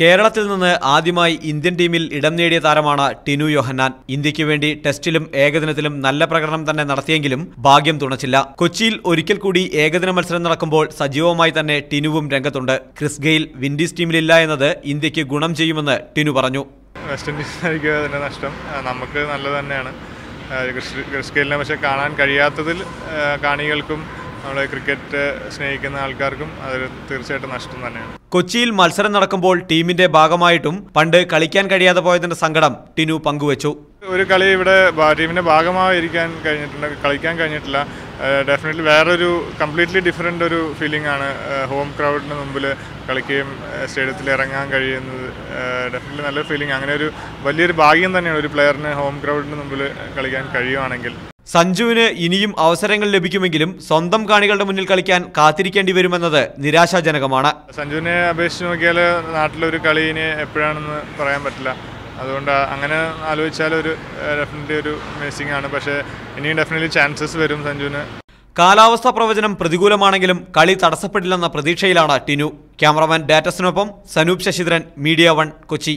കേരളത്തിൽ നിന്ന് ആദ്യമായി ഇന്ത്യൻ ടീമിൽ ഇടം നേടിയ താരമാണ് ടിനു യോഹന്നാൻ. ഇന്ത്യയ്ക്ക് വേണ്ടി ടെസ്റ്റിലും ഏകദിനത്തിലും നല്ല പ്രകടനം തന്നെ നടത്തിയെങ്കിലും ഭാഗ്യം തുണച്ചില്ല. കൊച്ചിയിൽ ഒരിക്കൽ കൂടി ഏകദിന മത്സരം നടക്കുമ്പോൾ സജീവമായി തന്നെ ടിനുവും രംഗത്തുണ്ട്. ക്രിസ് ഗെയിൽ വിൻഡീസ് ടീമിലില്ല എന്നത് ഇന്ത്യയ്ക്ക് ഗുണം ചെയ്യുമെന്ന് ടിനു പറഞ്ഞു. വെസ്റ്റ് ഇൻഡീസിനായിരിക്കും നഷ്ടം. നമുക്ക് നല്ലത് തന്നെയാണ്. ക്രിസ് ഗെയിലിനെ പക്ഷേ കാണാൻ കഴിയാത്തതിൽ കാണികൾക്കും നമ്മുടെ ക്രിക്കറ്റ് സ്നേഹിക്കുന്ന ആൾക്കാർക്കും അതൊരു തീർച്ചയായിട്ടും നഷ്ടം തന്നെയാണ്. കൊച്ചിയിൽ മത്സരം നടക്കുമ്പോൾ ടീമിന്റെ ഭാഗമായിട്ടും പണ്ട് കളിക്കാൻ കഴിയാതെ പോയതിന്റെ സങ്കടം ടിനു പങ്കുവച്ചു. ഒരു കളി ഇവിടെ ടീമിന്റെ ഭാഗമായിരിക്കാൻ കഴിഞ്ഞിട്ടുണ്ട് കളിക്കാൻ കഴിഞ്ഞിട്ടില്ല. ഡെഫിനറ്റ്ലി വേറൊരു കംപ്ലീറ്റ്ലി ഡിഫറെന്റ് ഒരു ഫീലിംഗ് ആണ്. ഹോം ക്രൗഡിന് മുമ്പിൽ കളിക്കുകയും സ്റ്റേഡിയത്തിൽ ഇറങ്ങാൻ കഴിയുന്നത്. ഡെഫിനറ്റ്ലി നല്ലൊരു ഫീലിംഗ് അങ്ങനെ ഒരു വലിയൊരു ഭാഗ്യം തന്നെയാണ് ഒരു പ്ലെയറിന് ഹോം ക്രൗഡിന് മുമ്പിൽ കളിക്കാൻ കഴിയുവാണെങ്കിൽ. സഞ്ജുവിന് ഇനിയും അവസരങ്ങൾ ലഭിക്കുമെങ്കിലും സ്വന്തം കാണികളുടെ മുന്നിൽ കളിക്കാൻ കാത്തിരിക്കേണ്ടി വരുമെന്നത് നിരാശാജനകമാണ്. സഞ്ജുവിനെ അപേക്ഷിച്ച് നോക്കിയാൽ നാട്ടിലൊരു കളി ഇനി എപ്പോഴാണെന്ന് പറയാൻ പറ്റില്ല. അതുകൊണ്ട് അങ്ങനെ ആലോചിച്ചാൽ ഒരു ഡെഫിനറ്റ്ലി ഒരു മിസ്സിംഗ് ആണ്. പക്ഷേ ഇനിയും ഡെഫിനറ്റ്ലി ചാൻസസ് വരും സഞ്ജുവിന്. കാലാവസ്ഥാ പ്രവചനം പ്രതികൂലമാണെങ്കിലും കളി തടസ്സപ്പെടില്ലെന്ന പ്രതീക്ഷയിലാണ് ടിനു. ക്യാമറമാൻ ഡാറ്റസിനൊപ്പം സനൂപ് ശശിധരൻ മീഡിയ വൺ കൊച്ചി.